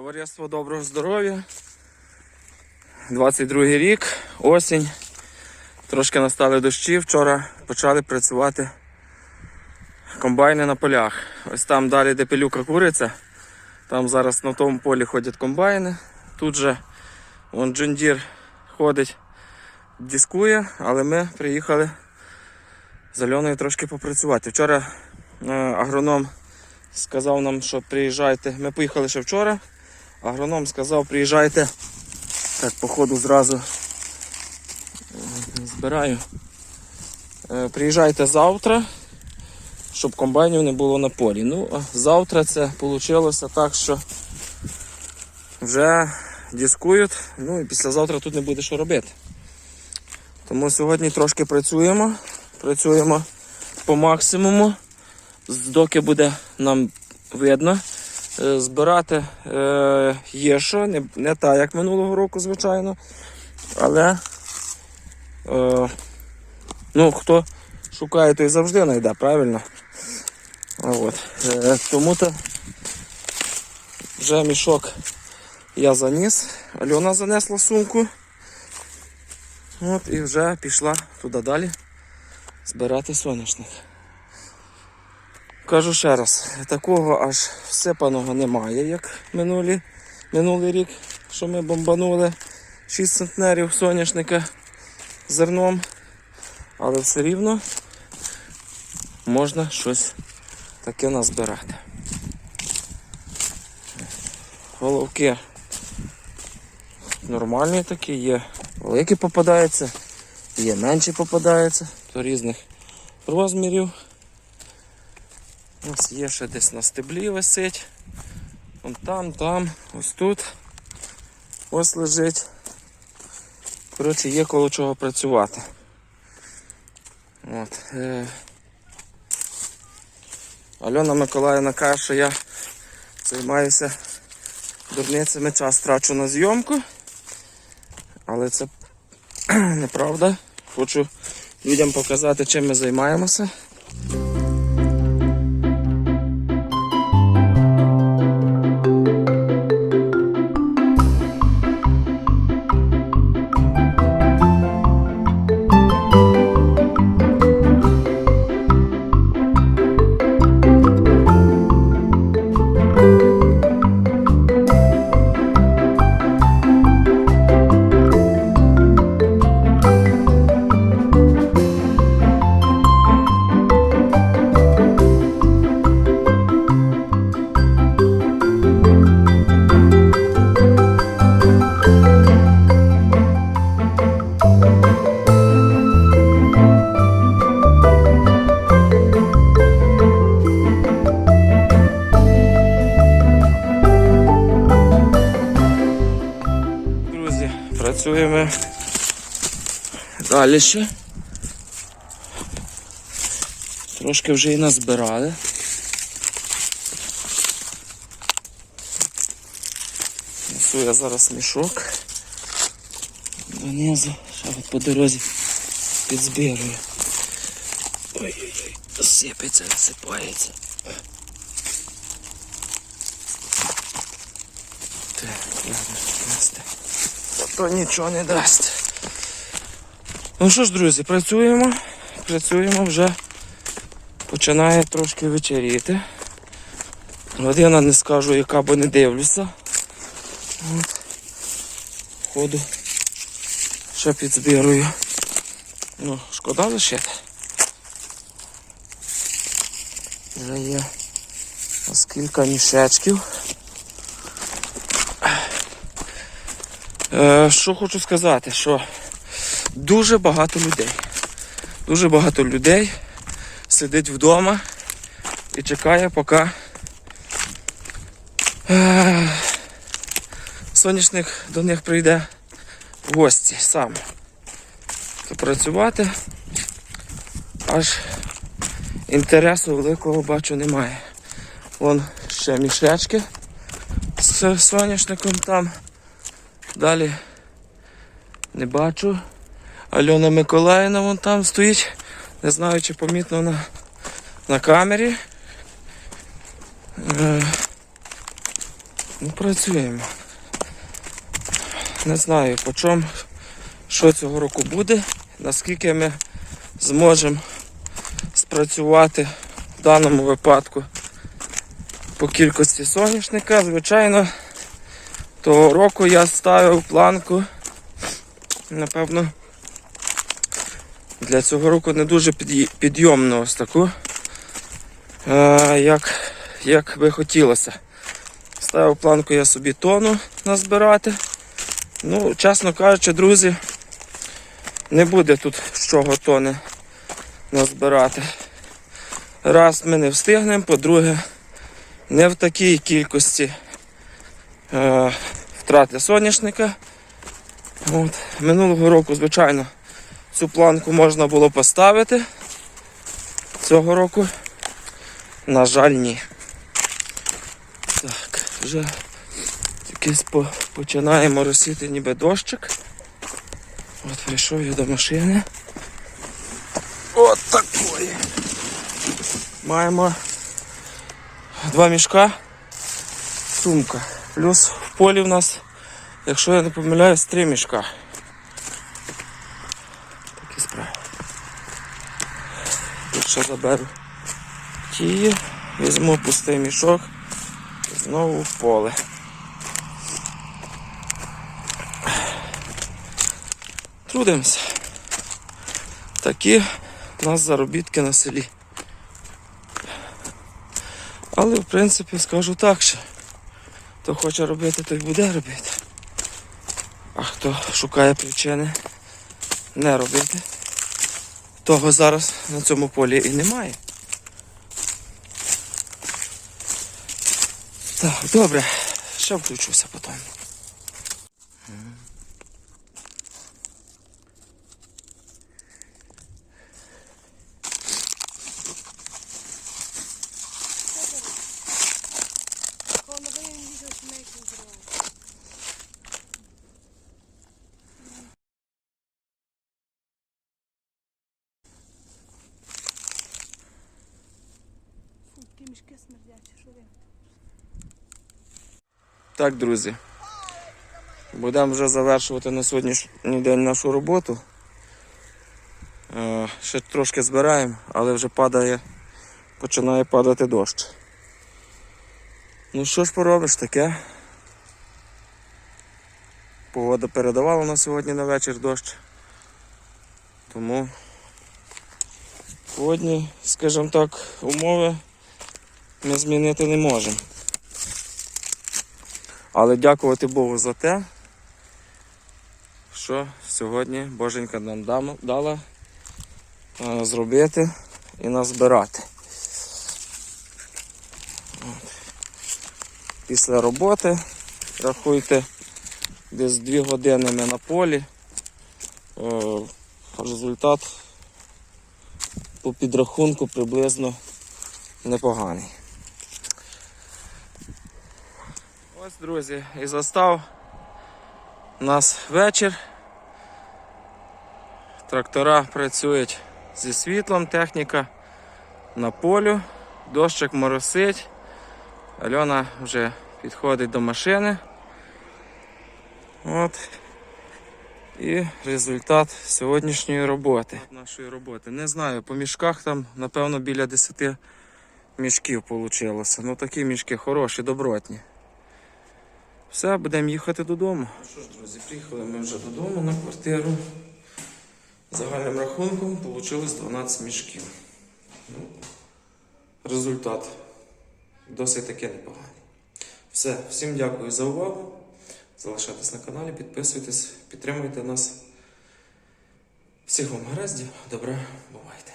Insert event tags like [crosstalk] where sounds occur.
Товариство доброго здоров'я. 22 рік, осінь. Трошки настали дощі. Вчора почали працювати комбайни на полях. Ось там далі, де пилюка куриця. Там зараз на тому полі ходять комбайни. Тут же вон Джундір ходить, дискує, але ми приїхали з Альоною трошки попрацювати. Вчора е, агроном сказав нам, що приїжджайте. Ми поїхали ще вчора. Агроном сказав, приїжджайте. Так, походу зразу е, збираю. Е, Приїжджайте завтра, щоб комбайнів не було на полі. Ну, а завтра це вийшло так, що вже дискують, ну і післязавтра тут не буде що робити. Тому сьогодні трошки працюємо. Працюємо по максимуму. Доки буде нам видно. Е, Збирати е, є що, не, не так, як минулого року, звичайно. Але е, ну, хто шукає, той завжди знайде, правильно? От. Е, тому то вже мішок я заніс. Альона занесла сумку. От, і вже пішла туди далі збирати соняшник. Кажу ще раз, такого аж всипаного немає, як минулі, минулий рік, що ми бомбанули 6 центнерів соняшника зерном, але все рівно можна щось таке назбирати. Головки нормальні такі, є великі попадаються, є менші попадаються, до різних розмірів. Ось є ще десь на стеблі висить. Вон там, там, ось тут. Ось лежить. Коротше, є коло чого працювати. От. Е... Альона Миколаївна каже, що я займаюся дурницями, час трачу на зйомку. Але це [clears throat] неправда. Хочу людям показати, чим ми займаємося. Працюємо далі ще. Трошки вже і назбирали. Несу я зараз мішок. Донизу, ще от по дорозі підзбирую. Ой-ой-ой, сипеться, висипається. Так, ладно, нести. То нічого не дасть. Ну що ж, друзі, працюємо. Працюємо вже. Починає трошки вечеріти. Година не скажу, яка, бо не дивлюся. От. Ходу ще підзбирую. Ну, шкода лишити. Вже є ось кілька мішечків. Що хочу сказати, що дуже багато людей. Дуже багато людей сидить вдома і чекає, поки е, соняшник до них прийде в гості сам. Працювати аж інтересу великого бачу немає. Вон ще мішечки з соняшником там. Далі не бачу. Альона Миколаївна вон там стоїть. Не знаю, чи помітно на, на камері. Е, Ну, працюємо. Не знаю по чому, що цього року буде, наскільки ми зможемо спрацювати в даному випадку по кількості соняшника. Звичайно, того року я ставив планку, напевно, для цього року не дуже підйомну ось таку, е, як, як би хотілося. Ставив планку я собі тону назбирати. Ну, чесно кажучи, друзі, не буде тут з чого тони назбирати. Раз ми не встигнемо, по-друге, не в такій кількості е, втрати соняшника. От. Минулого року, звичайно, цю планку можна було поставити. Цього року, на жаль, ні. Так, вже якийсь по, починає моросити ніби дощик. От прийшов я до машини. От такої. Маємо два мішка, сумка. Плюс в полі в нас, якщо я не помиляюсь, три мішка. Такі справи. Ще заберу ті, візьму пустий мішок і знову в поле. Трудимося. Такі у нас заробітки на селі. Але в принципі скажу так, що хто хоче робити, той буде робити. А хто шукає причини не робити, того зараз на цьому полі і немає. Так, добре, ще включуся потім. Ті мішки смердячі, що ви? Так, друзі. Будемо вже завершувати на сьогоднішній день нашу роботу. Е, Ще трошки збираємо, але вже падає, починає падати дощ. Ну що ж поробиш таке? Погода передавала на сьогодні на вечір дощ. Тому сьогодні, скажімо так, умови ми змінити не можемо. Але дякувати Богу за те, що сьогодні Боженька нам дала е, зробити і назбирати. Після роботи, рахуйте, десь 2 години ми на полі. Е, Результат по підрахунку приблизно непоганий. Ось, друзі, і застав нас вечір. Трактора працюють зі світлом, техніка на полю, дощик моросить. Альона вже підходить до машини. От. І результат сьогоднішньої роботи. Нашої роботи. Не знаю, по мішках там, напевно, біля 10 мішків вийшло. Ну такі мішки хороші, добротні. Все, будемо їхати додому. Ну що ж, друзі, приїхали ми вже додому на квартиру. Загальним рахунком вийшло 12 мішків. Ну, результат досить таки непоганий. Все, всім дякую за увагу. Залишайтесь на каналі, підписуйтесь, підтримуйте нас. Всіх вам гараздів, добре, бувайте.